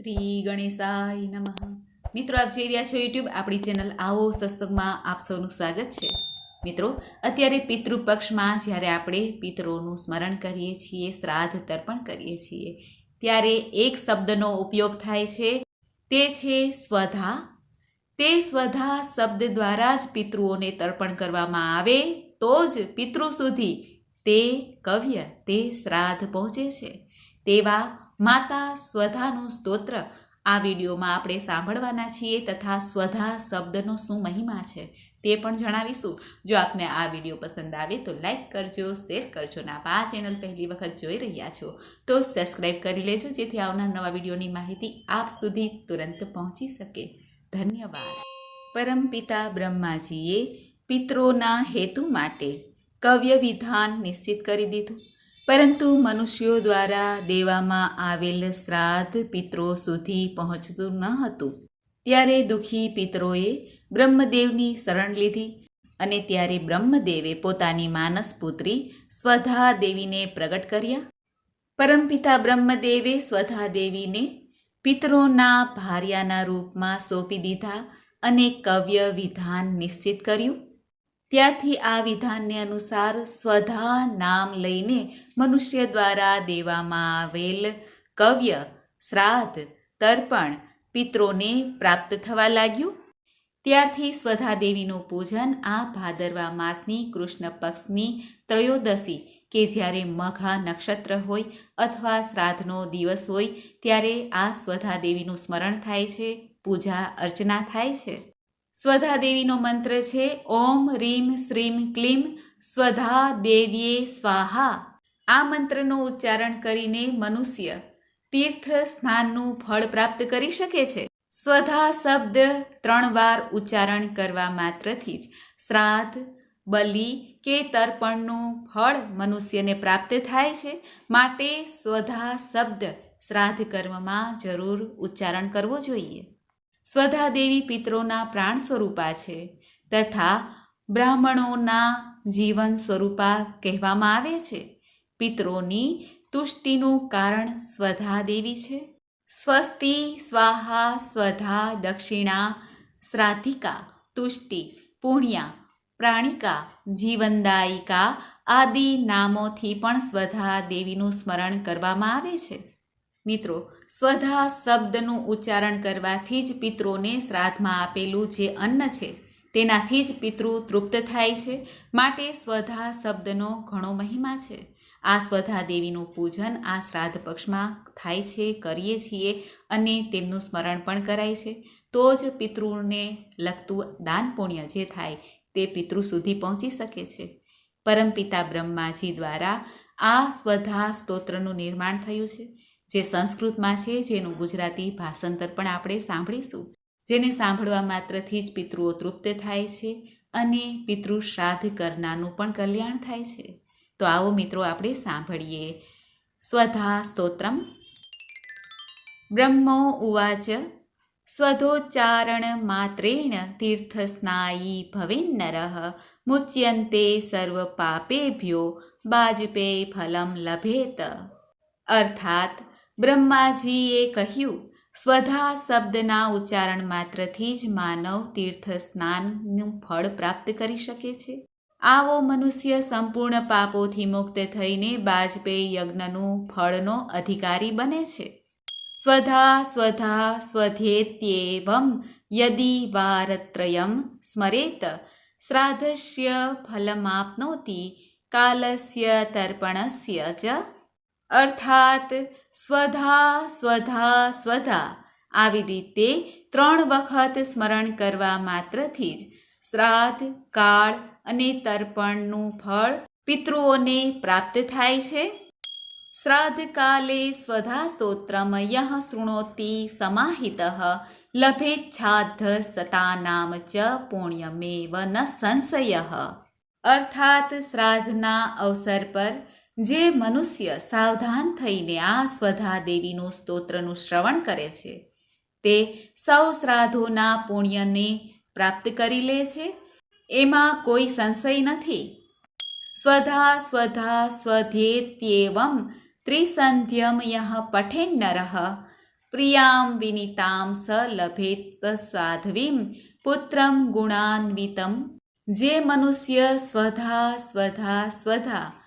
શ્રી ગણેશાય નમઃ. મિત્રો, આપ જોઈ રહ્યા છો યુટ્યુબ આપણી ચેનલ આવો સત્સંગમાં આપ સૌનું સ્વાગત છે. મિત્રો, અત્યારે પિતૃપક્ષમાં જ્યારે આપણે પિતરોનું સ્મરણ કરીએ છીએ, શ્રાદ્ધ તર્પણ કરીએ છીએ, ત્યારે એક શબ્દનો ઉપયોગ થાય છે. તે છે સ્વધા. તે સ્વધા શબ્દ દ્વારા જ પિતૃઓને તર્પણ કરવામાં આવે, તો જ પિતૃ સુધી તે કવ્ય, તે શ્રાદ્ધ પહોંચે છે. તેવા માતા સ્વધાનું સ્તોત્ર. આ વિડીયોમાં આપણે સાંભળવાના છીએ તથા સ્વધા શબ્દનો શું મહિમા છે તે પણ જણાવીશું. જો આપને આ વીડિયો પસંદ આવે તો લાઈક કરજો, શેર કરજો ને આપ આ ચેનલ પહેલી વખત જોઈ રહ્યા છો તો સબસ્ક્રાઈબ કરી લેજો જેથી આવનાર નવા વિડીયોની માહિતી આપ સુધી તુરંત પહોંચી શકે. ધન્યવાદ. પરમપિતા બ્રહ્માજીએ પિત્રોના હેતુ માટે કવ્ય વિધાન નિશ્ચિત કરી દીધું. પરંતુ મનુષ્યો દ્વારા દેવામાં આવેલ શ્રાદ્ધ પિત્રો સુધી પહોંચતું ન હતું. ત્યારે દુઃખી પિતરોએ બ્રહ્મદેવની શરણ લીધી અને ત્યારે બ્રહ્મદેવે પોતાની માનસ પુત્રી સ્વધા દેવીને પ્રગટ કર્યા. પરમપિતા બ્રહ્મદેવે સ્વધા દેવીને પિતરોના ભાર્યાના રૂપમાં સોંપી દીધા અને કવ્ય વિધાન નિશ્ચિત કર્યું. ત્યારથી આ વિધાનને અનુસાર સ્વધા નામ લઈને મનુષ્ય દ્વારા દેવામાં આવેલ કવ્ય, શ્રાદ્ધ, તર્પણ પિત્રોને પ્રાપ્ત થવા લાગ્યું. ત્યારથી સ્વધા દેવીનું પૂજન આ ભાદરવા માસની કૃષ્ણ પક્ષની ત્રયોદશી કે જ્યારે મઘા નક્ષત્ર હોય અથવા શ્રાદ્ધનો દિવસ હોય ત્યારે આ સ્વધા દેવીનું સ્મરણ થાય છે, પૂજા અર્ચના થાય છે. સ્વધા દેવીનો મંત્ર છે, ઓમ, રીમ, શ્રીમ, ક્લીમ, સ્વધા દેવીએ સ્વાહા. આ મંત્રનું ઉચ્ચારણ કરીને મનુષ્ય તીર્થ સ્નાનનું ફળ પ્રાપ્ત કરી શકે છે. સ્વધા શબ્દ ત્રણ વાર ઉચ્ચારણ કરવા માત્રથી જ શ્રાદ્ધ, બલિ કે તર્પણનું ફળ મનુષ્યને પ્રાપ્ત થાય છે. માટે સ્વધા શબ્દ શ્રાદ્ધ કર્મમાં જરૂર ઉચ્ચારણ કરવો જોઈએ. સ્વધા દેવી પિતરોના પ્રાણ સ્વરૂપા છે તથા બ્રાહ્મણોના જીવન સ્વરૂપા કહેવામાં આવે છે. પિતરોની તુષ્ટિનું કારણ સ્વધા દેવી છે. સ્વસ્તિ, સ્વાહા, સ્વધા, દક્ષિણા શ્રાધિકા તુષ્ટિ, પુણ્યા, પ્રાણિકા, જીવનદાયિકા આદિ નામોથી પણ સ્વધા દેવીનું સ્મરણ કરવામાં આવે છે. મિત્રો, સ્વધા શબ્દનું ઉચ્ચારણ કરવાથી જ પિતૃને શ્રાદ્ધમાં આપેલું જે અન્ન છે, તેનાથી જ પિતૃ તૃપ્ત થાય છે. માટે સ્વધા શબ્દનો ઘણો મહિમા છે. આ સ્વધા દેવીનું પૂજન આ શ્રાદ્ધ પક્ષમાં થાય છે, કરીએ છીએ અને તેમનું સ્મરણ પણ કરાય છે. તો જ પિતૃને લગતું દાન પુણ્ય જે થાય, તે પિતૃ સુધી પહોંચી શકે છે. પરમપિતા બ્રહ્માજી દ્વારા આ સ્વધા સ્તોત્રનું નિર્માણ થયું છે. જે સંસ્કૃતમાં છે, જેનું ગુજરાતી ભાષાંતર પણ આપણે સાંભળીશું. જેને સાંભળવા માત્રથી જ પિતૃઓ તૃપ્ત થાય છે અને પિતૃ શ્રાદ્ધ કરનારનું પણ કલ્યાણ થાય છે. તો આવો મિત્રો આપણે સાંભળીએ. સ્વધા સ્તોત્રમ. બ્રહ્મો ઉવાચ. સ્વધોચ્ચારણ માત્રેણ તીર્થસ્નાયી ભવેન્નર. મુચ્યંતે સર્વ પાપેભ્યો બાજપેય ફલમ લભેત. અર્થાત બ્રહ્માજીએ કહ્યું, સ્વધા શબ્દના ઉચ્ચારણ માત્રથી જ માનવ તીર્થ સ્નાનનું ફળ પ્રાપ્ત કરી શકે છે. આવો મનુષ્ય સંપૂર્ણ પાપોથી મુક્ત થઈને બાજપેયી યજ્ઞનું ફળનો અધિકારી બને છે. સ્વધા સ્વધા, સ્વધેત્યેવમ યદિ વારત્રયમ સ્મરેત. શ્રાદ્ધસ્ય ફલમાપ્નોતિ, કાલસ્ય તર્પણસ્ય ચ અર્થાત સ્વધા સ્વધા સ્વધા. આવી રીતે ત્રણ વખત સ્મરણ કરવા માત્રથી જ શ્રાદ્ધ, કાળ અને તર્પણનું ફળ પિતૃઓને પ્રાપ્ત થાય છે. શ્રાદ્ધ કાલે સ્વધા સ્તોત્રમ યહ શૃણોતિ સમાહિત. લભેચ્છાદ્ધ સતાનામ ચ પુણ્યમેવ ન સંશય. અર્થાત શ્રાદ્ધના અવસર પર જે મનુષ્ય સાવધાન થઈને આ સ્વધા દેવીનું સ્તોત્રનું શ્રવણ કરે છે, તે સૌ શ્રાદ્ધોના પુણ્યને પ્રાપ્ત કરી લે છે, એમાં કોઈ સંશય નથી. સ્વધા સ્વધા, સ્વધેત્યેવમ ત્રિસંધ્યમ યહ પઠેન્નર પ્રિયામ વિનિતામ સ લભેત સાધ્વીમ પુત્રમ ગુણાન્વિતમ. જે મનુષ્ય સ્વધા સ્વધા સ્વધા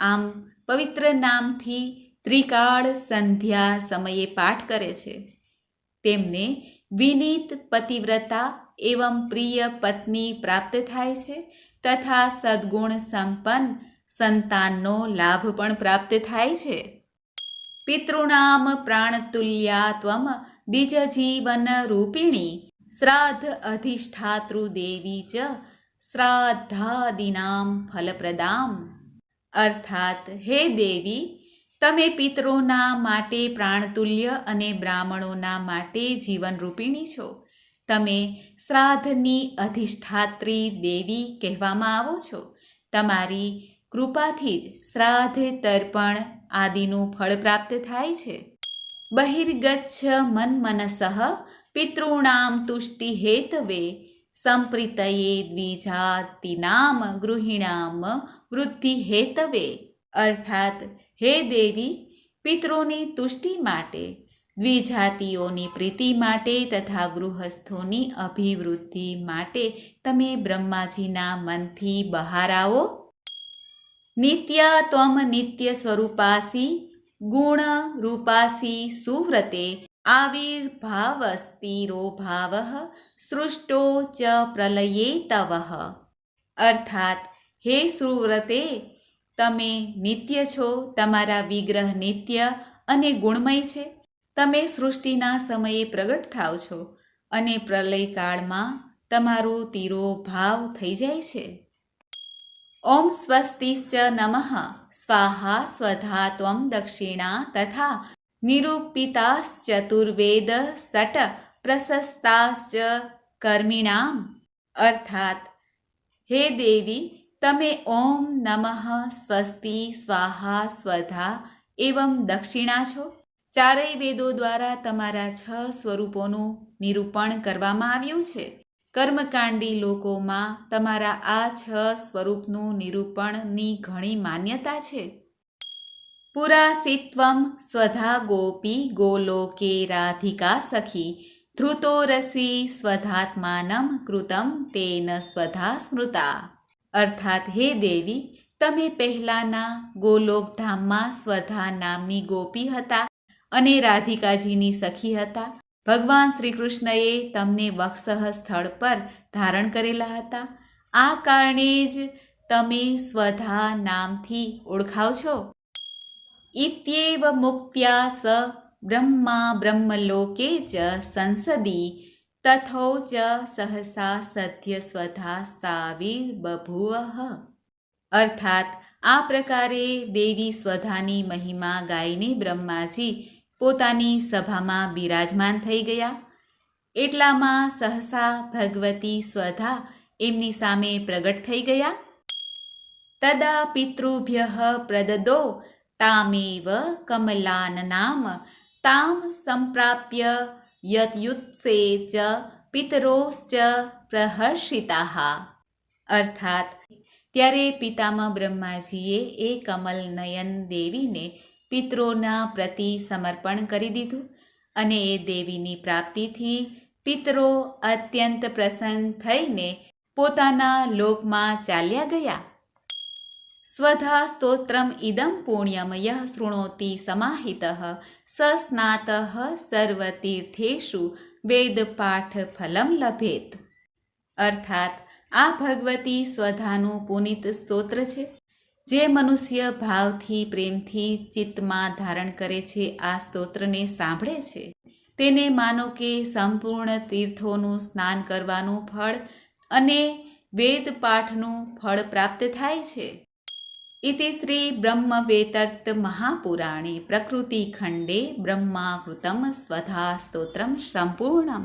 આમ પવિત્ર નામથી ત્રિકાળ સંધ્યા સમયે પાઠ કરે છે. તેમને વિનીત પતિવ્રતા એવં પ્રિય પત્ની પ્રાપ્ત થાય છે તથા સદ્ગુણ સંપન્ન સંતાનનો લાભ પણ પ્રાપ્ત થાય છે. પિતૃણામ પ્રાણતુલ્યા ત્વમ દ્વિજજીવન રૂપિણી શ્રાદ્ધ અધિષ્ઠાતૃદેવી ચ શ્રાદ્ધાદિનામ ફલપ્રદામ અર્થાત, હે દેવી, તમે પિતરોના માટે પ્રાણતુલ્ય અને બ્રાહ્મણોના માટે જીવનરૂપિણી છો. તમે શ્રાદ્ધની અધિષ્ઠાત્રી દેવી કહેવામાં આવો છો. તમારી કૃપાથી જ શ્રાદ્ધ, તર્પણ આદિનું ફળ પ્રાપ્ત થાય છે. બહિર્ગચ્છ મન મનસઃ પિતૃણામ તુષ્ટિ હેતવે સંપ્રીતયે દ્વિજાતિનામ ગૃહિણામ વૃદ્ધિ હેતવે. અર્થાત, હે દેવી પિતૃની તુષ્ટિ માટે, દ્વિજાતિઓની પ્રીતિ માટે તથા ગૃહસ્થોની અભિવૃદ્ધિ માટે તમે બ્રહ્માજીના મનથી બહાર આવો. નિત્ય ત્વમ નિત્ય સ્વરૂપાસી, ગુણ રૂપાસી સુવ્રતે આવિર્ભાવસ્તિરો ભાવ સૃષ્ટો ચ પ્રલયે તવ. અર્થાત, હે સુવ્રતે, તમે નિત્ય છો, તમારા વિગ્રહ નિત્ય અને ગુણમય છે. તમે સૃષ્ટિના સમયે પ્રગટ થાવ છો અને પ્રલયકાળમાં તમારો તીરો ભાવ થઈ જાય છે. ઓમ સ્વસ્તિશ્ચ નમઃ. સ્વાહા સ્વધા ત્વમ દક્ષિણા તથા નિરૂપિતાશ્ચતુર્વેદ સટ પ્રશસ્તાશ્ચ કર્મિણામ અર્થાત હે દેવી તમે ઓમ નમઃ સ્વસ્તિ સ્વાહા સ્વધા એવમ દક્ષિણા છો ચારેય વેદો દ્વારા તમારા છ સ્વરૂપોનું નિરૂપણ કરવામાં આવ્યું છે। કર્મકાંડી લોકોમાં તમારા આ છ સ્વરૂપનું નિરૂપણની ઘણી માન્યતા છે। પુરાસિત્વમ સ્વધા ગોપી ગોલોકે રાધિકા સખી ધ્રુતો રસી સ્વધાત્માનમ કૃતમ તેન સ્વધા સ્મૃતા અર્થાત હે દેવી તમે પહેલાના ગોલોકધામમાં સ્વધા નામની ગોપી હતા અને રાધિકાજીની સખી હતા। ભગવાન શ્રી કૃષ્ણએ તમને વક્ષહ સ્થળ પર ધારણ કરેલા હતા। આ કારણે જ તમે સ્વધા નામથી ઓળખાવ છો। ઇત્યેવ મુક્ત્યા સ બ્રહ્મા બ્રહ્મલોકે ચ સંસદી તથો ચ સહસા સધ્ય સ્વધા સાવીર બભુવઃ અર્થાત આ પ્રકારે દેવી સ્વધાની મહિમા ગાઈને બ્રહ્માજી પોતાની સભામાં બિરાજમાન થઈ ગયા. એટલામાં સહસા ભગવતી સ્વધા એમની સામે પ્રગટ થઈ ગયા. તદા પિતૃભ્ય પ્રદદો, તામેવ કમલાન નામ તામ સંપ્રાપ્ય યતયુત્સે ચ પિતરોશ્ચ પ્રહર્ષિતા અર્થાત ત્યારે પિતામહ બ્રહ્માજીએ એ કમલ નયન દેવીને પિતરોના પ્રતિ સમર્પણ કરી દીધું અને એ દેવીની પ્રાપ્તિથી પિતરો અત્યંત પ્રસન્ન થઈને પોતાના લોકમાં ચાલ્યા ગયા. સ્વધા સ્તોત્રમ ઇદમ પુણ્યમય શૃણોતિ સમાહિત સસ્નાત સર્વતીર્થેષુ વેદપાઠ ફલમ લભેત અર્થાત આ ભગવતી સ્વધાનું પુનિત સ્તોત્ર છે જે મનુષ્ય ભાવથી પ્રેમથી ચિત્તમાં ધારણ કરે છે આ સ્તોત્રને સાંભળે છે। તેને માનો કે સંપૂર્ણ તીર્થોનું સ્નાન કરવાનું ફળ અને વેદ પાઠનું ફળ પ્રાપ્ત થાય છે। બ્રહ્મવેતર્ત મહાપુરાણે પ્રકૃતિખંડે બ્રહ્માકૃતમ સ્વધા સ્તોત્રમ સંપૂર્ણમ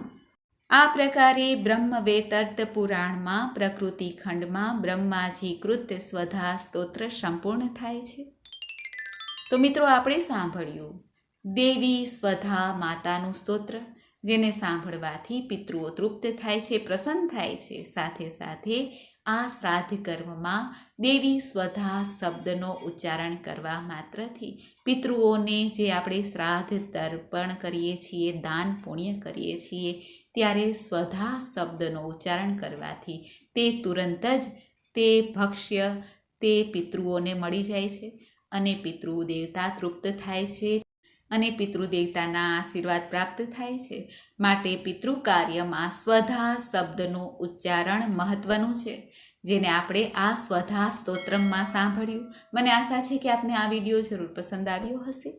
આ પ્રકારે બ્રહ્મવેતર્ત પુરાણમાં પ્રકૃતિ ખંડમાં બ્રહ્માજી કૃત સ્વધા સ્તોત્ર સંપૂર્ણ થાય છે તો મિત્રો આપણે સાંભળ્યું દેવી સ્વધા માતાનું સ્તોત્ર, જેને સાંભળવાથી પિતૃઓ તૃપ્ત થાય છે, પ્રસન્ન થાય છે, સાથે સાથે આ શ્રાદ્ધ કર્મમાં દેવી સ્વધા શબ્દનો ઉચ્ચારણ કરવા માત્રથી પિતૃઓને જે આપણે શ્રાદ્ધ તર્પણ કરીએ છીએ, દાન પુણ્ય કરીએ છીએ, ત્યારે સ્વધા શબ્દનો ઉચ્ચારણ કરવાથી તે તુરંત જ તે ભક્ષ્ય, તે પિતૃઓને મળી જાય છે અને પિતૃ દેવતા તૃપ્ત થાય છે. અને પિતૃદેવતાના આશીર્વાદ પ્રાપ્ત થાય છે. માટે પિતૃ કાર્યમાં સ્વધા શબ્દનું ઉચ્ચારણ મહત્વનું છે. જેને આપણે આ સ્વધા સ્તોત્રમમાં સાંભળ્યું. મને આશા છે કે આપને આ વીડિયો જરૂર પસંદ આવ્યો હશે.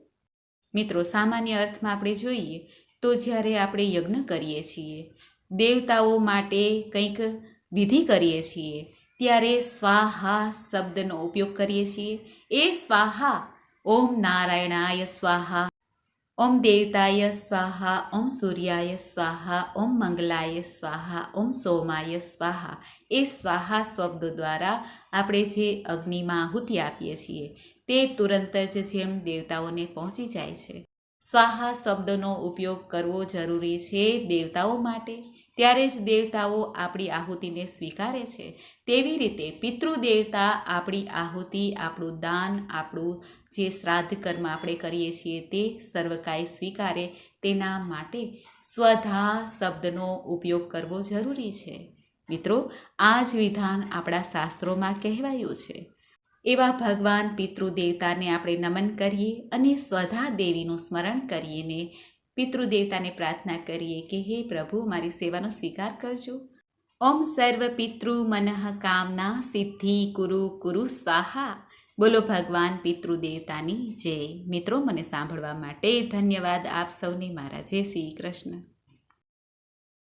મિત્રો, સામાન્ય અર્થમાં આપણે જોઈએ તો જ્યારે આપણે યજ્ઞ કરીએ છીએ, દેવતાઓ માટે કંઈક વિધિ કરીએ છીએ, ત્યારે સ્વાહા શબ્દનો ઉપયોગ કરીએ છીએ. એ સ્વાહા, ઓમ નારાયણાય સ્વાહા. ઓમ દેવતાય સ્વાહા, ઓમ સૂર્યાય સ્વાહા, ઓમ મંગલાય સ્વાહા, ઓમ સોમાય સ્વાહા. એ સ્વાહા શબ્દ દ્વારા આપણે જે અગ્નિમાં આહુતિ આપીએ છીએ, તે તુરંત જ જેમ દેવતાઓને પહોંચી જાય છે. સ્વાહા શબ્દનો ઉપયોગ કરવો જરૂરી છે દેવતાઓ માટે. ત્યારે જ દેવતાઓ આપણી આહુતિને સ્વીકારે છે. તેવી રીતે પિતૃદેવતા આપણી આહુતિ, આપણું દાન, આપણું જે શ્રાદ્ધ કર્મ આપણે કરીએ છીએ તે સર્વકાય સ્વીકારે. તેના માટે સ્વધા શબ્દનો ઉપયોગ કરવો જરૂરી છે. મિત્રો, આ જ વિધાન આપણા શાસ્ત્રોમાં કહેવાયું છે. એવા ભગવાન પિતૃદેવતાને આપણે નમન કરીએ અને સ્વધા દેવીનું સ્મરણ કરીએને પિતૃદેવતાને પ્રાર્થના કરીએ કે હે પ્રભુ, મારી સેવાનો સ્વીકાર કરજો. ઓમ સર્વ પિતૃ મનઃ કામના સિદ્ધિ કુરુ કુરુ સ્વાહા. બોલો ભગવાન પિતૃદેવતાની જય. મિત્રો, મને સાંભળવા માટે ધન્યવાદ આપ સૌને. મારા જય શ્રી કૃષ્ણ.